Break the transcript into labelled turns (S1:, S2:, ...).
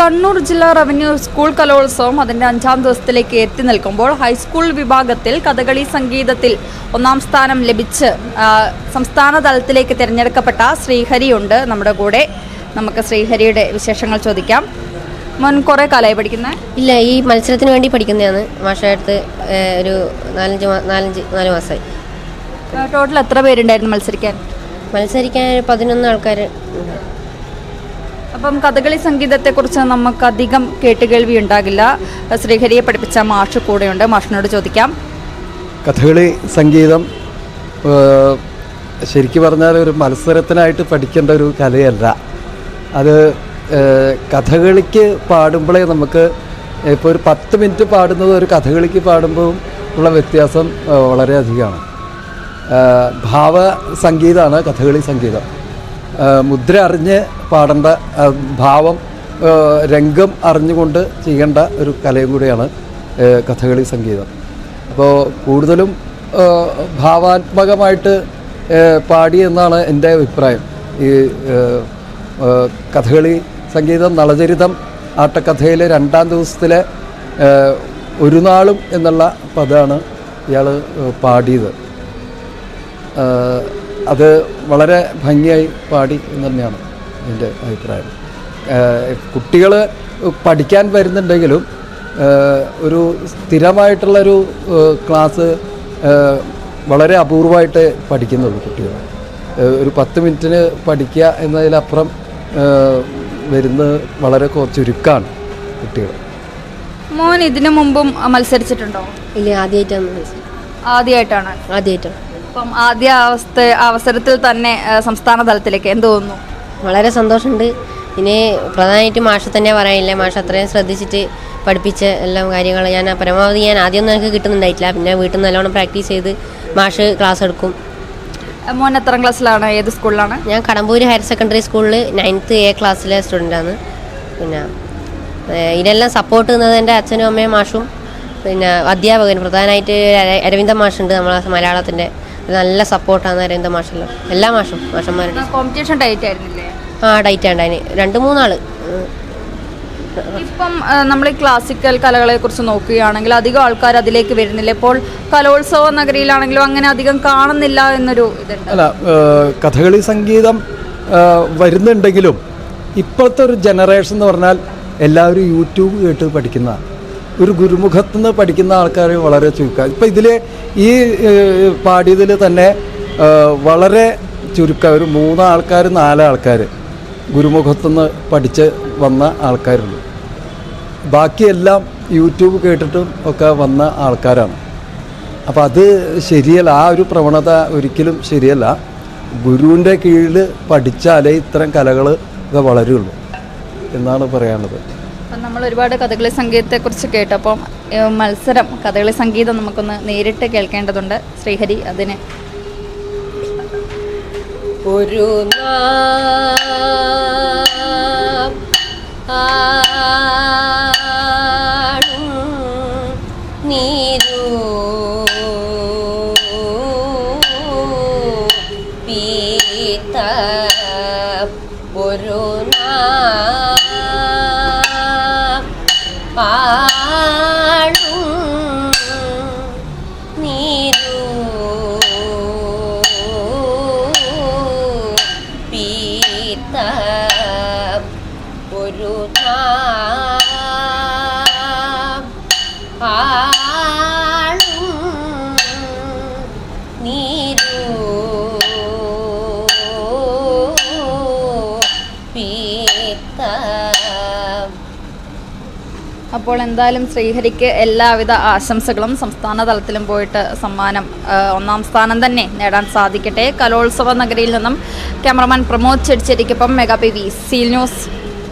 S1: കണ്ണൂർ ജില്ലാ revenue school കലോത്സവം അതിന്റെ അഞ്ചാം ദിവസത്തിലേക്ക് എത്തി നിൽക്കുമ്പോൾ ഹൈസ്കൂൾ വിഭാഗത്തിൽ കഥകളി സംഗീതത്തിൽ ഒന്നാം സ്ഥാനം ലഭിച്ച് സംസ്ഥാന തലത്തിലേക്ക് തിരഞ്ഞെടുക്കപ്പെട്ട ശ്രീഹരിയുണ്ട് നമ്മുടെ കൂടെ. നമുക്ക് ശ്രീഹരിയുടെ വിശേഷങ്ങൾ ചോദിക്കാം. മുൻ കുറേ കാലമായി പഠിക്കുന്നത്
S2: ഇല്ല ഈ മത്സരത്തിന് വേണ്ടി പഠിക്കുന്നതാണ്. മാഷടുത്ത് ഒരു നാലഞ്ച് നാലഞ്ച് നാല് മാസമായി
S1: ടോട്ടൽ എത്ര പേരുണ്ടായിരുന്നു മത്സരിക്കാൻ?
S2: മത്സരിക്കാൻ പതിനൊന്ന് ആൾക്കാർ
S1: അപ്പം കഥകളി സംഗീതത്തെക്കുറിച്ച് നമുക്ക് അധികം കേട്ടുകേൾവി ഉണ്ടാകില്ല. ശ്രീഹരിയെ പഠിപ്പിച്ച മാഷ് കൂടെയുണ്ട്. മാഷിനോട് ചോദിക്കാം.
S3: കഥകളി സംഗീതം ശരിക്കും പറഞ്ഞാൽ ഒരു മത്സരത്തിനായിട്ട് പഠിക്കേണ്ട ഒരു കലയല്ല. അത് കഥകളിക്ക് പാടുമ്പോഴേ നമുക്ക് ഇപ്പോൾ ഒരു പത്ത് മിനിറ്റ് പാടുന്നത് ഒരു കഥകളിക്ക് പാടുമ്പോൾ ഉള്ള വ്യത്യാസം വളരെയധികമാണ്. ഭാവ സംഗീതമാണ് കഥകളി സംഗീതം. മുദ്ര അറിഞ്ഞ് പാടേണ്ട ഭാവം രംഗം അറിഞ്ഞുകൊണ്ട് ചെയ്യേണ്ട ഒരു കലയും കൂടിയാണ് കഥകളി സംഗീതം. അപ്പോൾ കൂടുതലും ഭാവാത്മകമായിട്ട് പാടി എന്നാണ് എന്റെ അഭിപ്രായം. ഈ കഥകളി സംഗീതം നളചരിതം ആട്ടക്കഥയിലെ രണ്ടാം ദിവസത്തിലെ ഒരു നാളും എന്നുള്ള പദമാണ് ഇയാൾ പാടിയത്. അത് വളരെ ഭംഗിയായി പാടി എന്ന് തന്നെയാണ് എന്റെ അഭിപ്രായം. കുട്ടികൾ പഠിക്കാൻ വരുന്നുണ്ടെങ്കിലും ഒരു സ്ഥിരമായിട്ടുള്ളൊരു ക്ലാസ് വളരെ അപൂർവമായിട്ട് പഠിക്കുന്നുള്ളൂ കുട്ടികൾ ഒരു പത്ത് മിനിറ്റിന് പഠിക്കുക എന്നതിലപ്പുറം വരുന്ന വരുന്നത് വളരെ ചുരുക്കമാണ് കുട്ടികൾ
S1: മോൻ ഇതിനു മുമ്പും മത്സരിച്ചിട്ടുണ്ടോ?
S2: ഇല്ല ആദ്യമായിട്ടാണ്
S1: ആദ്യമായിട്ടാണ്
S2: ആദ്യമായിട്ടാണ്
S1: അപ്പം ആദ്യ അവസ്ഥ അവസരത്തിൽ തന്നെ സംസ്ഥാന തലത്തിലേക്ക് എന്ത് തോന്നുന്നു?
S2: വളരെ സന്തോഷമുണ്ട്. ഇനി പ്രധാനമായിട്ടും മാഷ തന്നെ പറയാനില്ല? മാഷ അത്രയും ശ്രദ്ധിച്ചിട്ട് പഠിപ്പിച്ച എല്ലാം കാര്യങ്ങൾ ഞാൻ പരമാവധി ഞാൻ ആദ്യമൊന്നും എനിക്ക് കിട്ടുന്നുണ്ടായിട്ടില്ല. പിന്നെ വീട്ടിൽ നിന്ന് നല്ലോണം പ്രാക്ടീസ് ചെയ്ത് മാഷ് ക്ലാസ് എടുക്കും.
S1: മോൻ എത്ര ക്ലാസ്സിലാണ്? ഏത് സ്കൂളിലാണ്?
S2: ഞാൻ കടമ്പൂർ ഹയർ സെക്കൻഡറി സ്കൂളിൽ നയൻത്ത് എ ക്ലാസ്സിലെ സ്റ്റുഡന്റാണ്. പിന്നെ ഇതിനെല്ലാം സപ്പോർട്ട് ചെയ്യുന്നത് എന്റെ അച്ഛനും അമ്മയും മാഷും. പിന്നെ അധ്യാപകൻ പ്രധാനമായിട്ട് അര- അരവിന്ദ മാഷുണ്ട് നമ്മളെ മലയാളത്തിന്റെ. നല്ല സപ്പോർട്ടാണ് നരേന്ദ്ര മാഷെല്ലാം എല്ലാ മാഷും മാഷന്മാരുടെ
S1: കോമ്പറ്റീഷൻ ടൈറ്റ് ആയിരുന്നില്ലേ?
S2: ആ ടൈറ്റ് ആണ്. അതിന് രണ്ട് മൂന്നാൾ
S1: ഇപ്പം നമ്മൾ ഈ ക്ലാസിക്കൽ കലകളെ കുറിച്ച് നോക്കുകയാണെങ്കിൽ അധികം ആൾക്കാർ അതിലേക്ക് വരുന്നില്ല. ഇപ്പോൾ കലോത്സവ നഗരിയിലാണെങ്കിലും അങ്ങനെ അധികം കാണുന്നില്ല എന്നൊരു ഇതുണ്ട്.
S3: അല്ല കഥകളി സംഗീതം വരുന്നുണ്ടെങ്കിലും ഇപ്പോഴത്തെ ഒരു ജനറേഷൻ എന്ന് പറഞ്ഞാൽ എല്ലാവരും യൂട്യൂബ് കേട്ട് പഠിക്കുന്ന ഒരു ഗുരുമുഖത്തു നിന്ന് പഠിക്കുന്ന ആൾക്കാർ വളരെ ചുരുക്കം ഇപ്പം ഇതിൽ ഈ പാടിയതിൽ തന്നെ വളരെ ചുരുക്കം ഒരു മൂന്നാൾക്കാർ നാലാൾക്കാർ ഗുരുമുഖത്തു നിന്ന് പഠിച്ച് വന്ന ആൾക്കാരുണ്ട്. ബാക്കിയെല്ലാം യൂട്യൂബ് കേട്ടിട്ടും ഒക്കെ വന്ന ആൾക്കാരാണ്. അപ്പോൾ അത് ശരിയല്ല. ആ ഒരു പ്രവണത ഒരിക്കലും ശരിയല്ല. ഗുരുവിന്റെ കീഴിൽ പഠിച്ചാലേ ഇത്തരം കലകൾ ഒക്കെ വളരുള്ളൂ എന്നാണ് പറയാനുള്ളത്.
S1: അപ്പം നമ്മൾ ഒരുപാട് കഥകളി സംഗീതത്തെക്കുറിച്ച് കേട്ടു മത്സരം കഥകളി സംഗീതം നമുക്കൊന്ന് നേരിട്ട് കേൾക്കേണ്ടതുണ്ട്. ശ്രീഹരി അതിന്.
S2: ഒരു നാം ആടും നീരു പീത്ത പീത്ത
S1: അപ്പോൾ എന്തായാലും ശ്രീഹരിക്ക് എല്ലാവിധ ആശംസകളും സംസ്ഥാന തലത്തിലും പോയിട്ട് സമ്മാനം ഒന്നാം സ്ഥാനം തന്നെ നേടാൻ സാധിക്കട്ടെ. കലോത്സവ നഗരിയിൽ നിന്നും cameraman Pramod ചെടിച്ചേരിക്കൊപ്പം mega P V seal news.